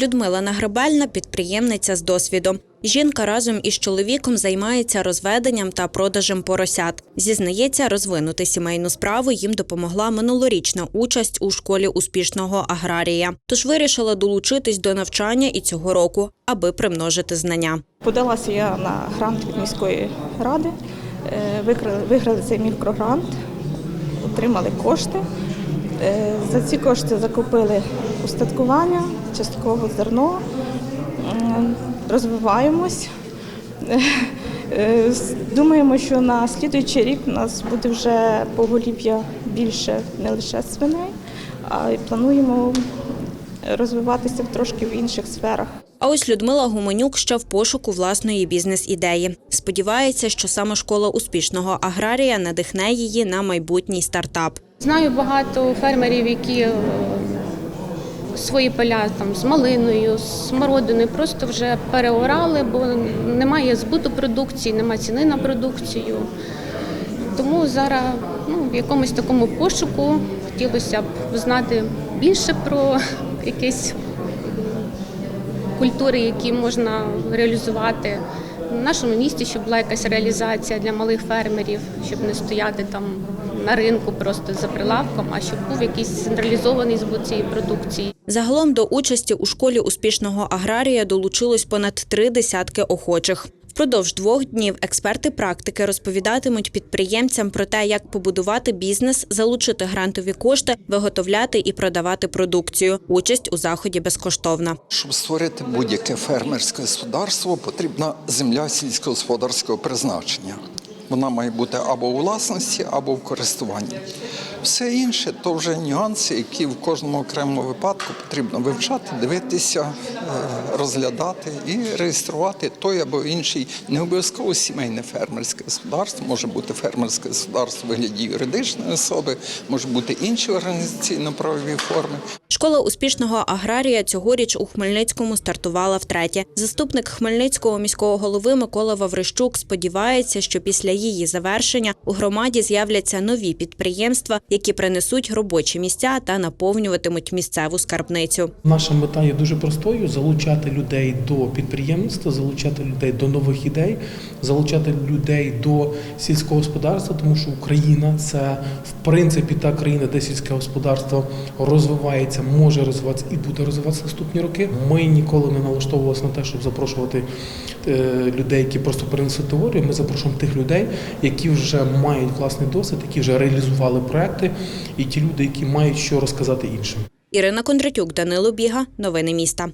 Людмила Нагребельна підприємниця з досвідом. Жінка разом із чоловіком займається розведенням та продажем поросят. Зізнається, розвинути сімейну справу їм допомогла минулорічна участь у школі успішного аграрія. Тож вирішила долучитись до навчання і цього року, аби примножити знання. Подалася я на грант від міської ради, е, виграли цей мікрогрант, отримали кошти. Е, За ці кошти закупили устаткування, частково зерно, розвиваємось. Е, Думаємо, що на слідуючий рік у нас буде вже поголів'я більше не лише свиней, а й плануємо розвиватися трошки в інших сферах. А ось Людмила Гуменюк ще в пошуку власної бізнес-ідеї. Сподівається, що саме школа успішного аграрія надихне її на майбутній стартап. Знаю багато фермерів, які е, свої поля там з малиною, з смородиною просто вже переорали, бо немає збуту продукції, немає ціни на продукцію. Тому зараз ну, в якомусь такому пошуку хотілося б знати більше про якісь культури, які можна реалізувати в нашому місті, щоб була якась реалізація для малих фермерів, щоб не стояти там на ринку просто за прилавком, а щоб був якийсь централізований збут цієї продукції. Загалом до участі у школі успішного аграрія долучилось понад три десятки охочих. Впродовж двох днів експерти практики розповідатимуть підприємцям про те, як побудувати бізнес, залучити грантові кошти, виготовляти і продавати продукцію. Участь у заході безкоштовна. Щоб створити будь-яке фермерське господарство, потрібна земля сільськогосподарського призначення. Вона має бути або у власності, або в користуванні. Все інше то вже нюанси, які в кожному окремому випадку потрібно вивчати, дивитися, е, розглядати і реєструвати той або інший не обов'язково сімейне фермерське господарство, може бути фермерське господарство в вигляді юридичної особи, може бути інші організаційно-правові форми. Школа успішного аграрія цьогоріч у Хмельницькому стартувала втретє. Заступник Хмельницького міського голови Микола Ваврищук сподівається, що після її завершення у громаді з'являться нові підприємства, які принесуть робочі місця та наповнюватимуть місцеву скарбницю. Наша мета є дуже простою: залучати людей до підприємництва, залучати людей до нових ідей, залучати людей до сільського господарства, тому що Україна це в принципі та країна, де сільське господарство розвивається, може розвиватися і буде розвиватися наступні роки. Ми ніколи не налаштовувалися на те, щоб запрошувати е, людей, які просто принесли теорію. Ми запрошуємо тих людей, які вже мають власний досвід, які вже реалізували проекти, і ті люди, які мають що розказати іншим. Ірина Кондратюк, Данило Біга. Новини міста.